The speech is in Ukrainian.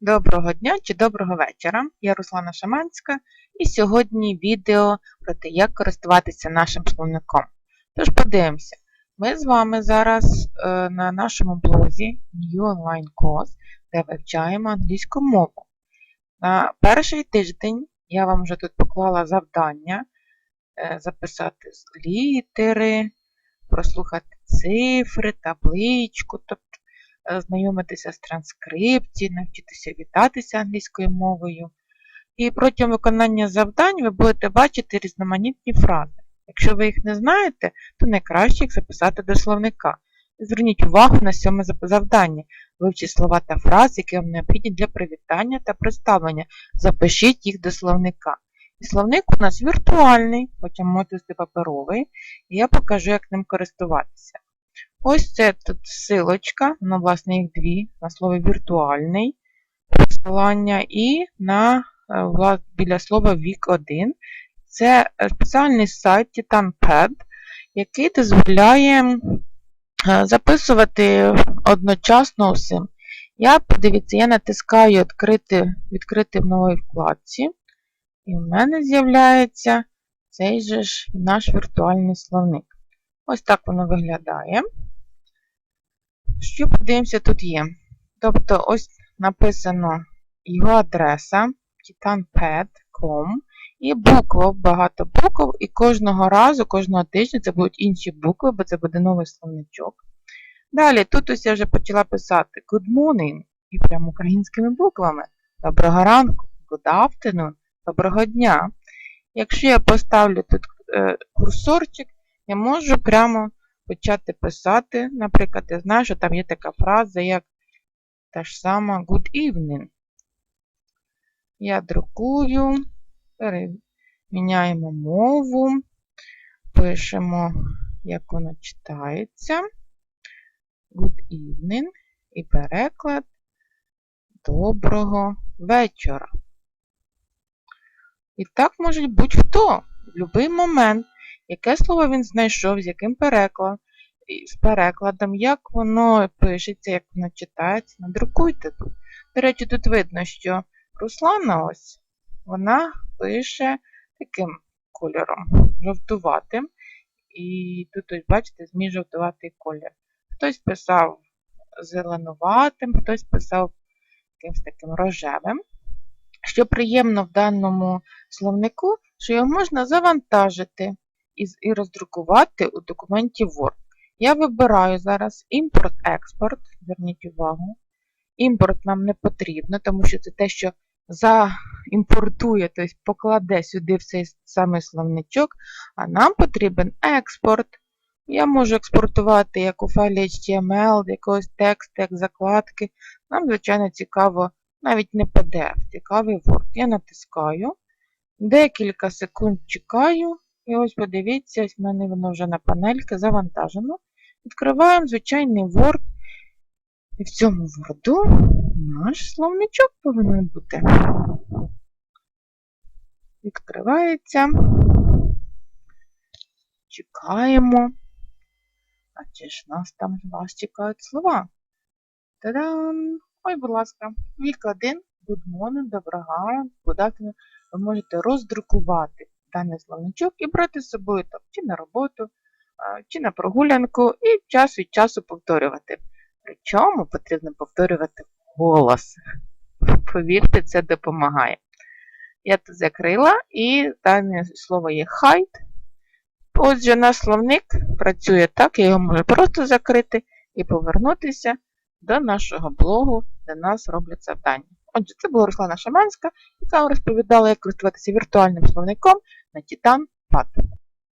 Доброго дня чи доброго вечора. Я Руслана Шаманська і сьогодні відео про те, як користуватися нашим словником. Тож подивимося, ми з вами зараз е, на нашому блозі New Online Course, де вивчаємо англійську мову. На перший тиждень я вам вже тут поклала завдання е, записати літери, прослухати цифри, табличку, тобто знайомитися з транскрипцією, навчитися вітатися англійською мовою. І протягом виконання завдань ви будете бачити різноманітні фрази. Якщо ви їх не знаєте, то найкраще їх записати до словника. Зверніть увагу на сьоме завдання. Вивчіть слова та фрази, які вам необхідні для привітання та представлення. Запишіть їх до словника. І словник у нас віртуальний, потім можете паперовий, і я покажу, як ним користуватися. Ось це тут силочка, на власне їх дві, на слово віртуальний посилання і на е, біля слова вік 1. Це е, спеціальний сайт TitanPad, який дозволяє е, записувати одночасно усім. Я, подивіться, я натискаю відкрити, відкрити в новій вкладці, і в мене з'являється цей же ж наш віртуальний словник. Ось так воно виглядає. Що подивимося, тут є? Тобто, ось написано його адреса titanpad.com і букв, багато букв, і кожного разу, кожного тижня це будуть інші букви, бо це буде новий словничок. Далі, тут ось я вже почала писати Good morning і прямо українськими буквами. Доброго ранку, good afternoon, доброго дня. Якщо я поставлю тут е, курсорчик, я можу прямо почати писати. Наприклад, я знаю, що там є така фраза, як та ж сама good evening. Я друкую, переміняємо мову, пишемо, як воно читається. Good evening і переклад доброго вечора. І так може будь-хто в будь-який момент, яке слово він знайшов, з яким перекладом, з перекладом, як воно пишеться, як воно читається, надрукуйте тут. До речі, тут видно, що Руслана ось, вона пише таким кольором, жовтуватим. І тут, ось, бачите, змій жовтуватий колір. Хтось писав зеленуватим, хтось писав якимось таким рожевим. Що приємно в даному словнику, що його можна завантажити і, роздрукувати у документі Word. Я вибираю зараз імпорт-експорт, зверніть увагу. Імпорт нам не потрібно, тому що це те, що заімпортує, тобто покладе сюди в цей самий словничок, а нам потрібен експорт. Я можу експортувати як у файлі HTML, якогось тексту, як закладки. Нам, звичайно, цікаво навіть не PDF, цікавий Word. Я натискаю, декілька секунд чекаю, і ось подивіться, ось в мене воно вже на панельки завантажено. Відкриваємо звичайний Word. І в цьому Word наш словничок повинен бути. Відкривається. Чекаємо. А чи ж нас там вас чекають слова? Та-дам! Ой, будь ласка, вік 1, good morning, доброго ранку. Ви можете роздрукувати даний словничок і брати з собою там, чи на роботу, чи на прогулянку, і час від часу повторювати. Причому потрібно повторювати голос. Повірте, це допомагає. Я тут закрила, і дане слово є hide. Отже, наш словник працює так, я його можу просто закрити і повернутися до нашого блогу, де нас роблять завдання. Отже, це була Руслана Шаманська, яка розповідала, як користуватися віртуальним словником на Titan Pad.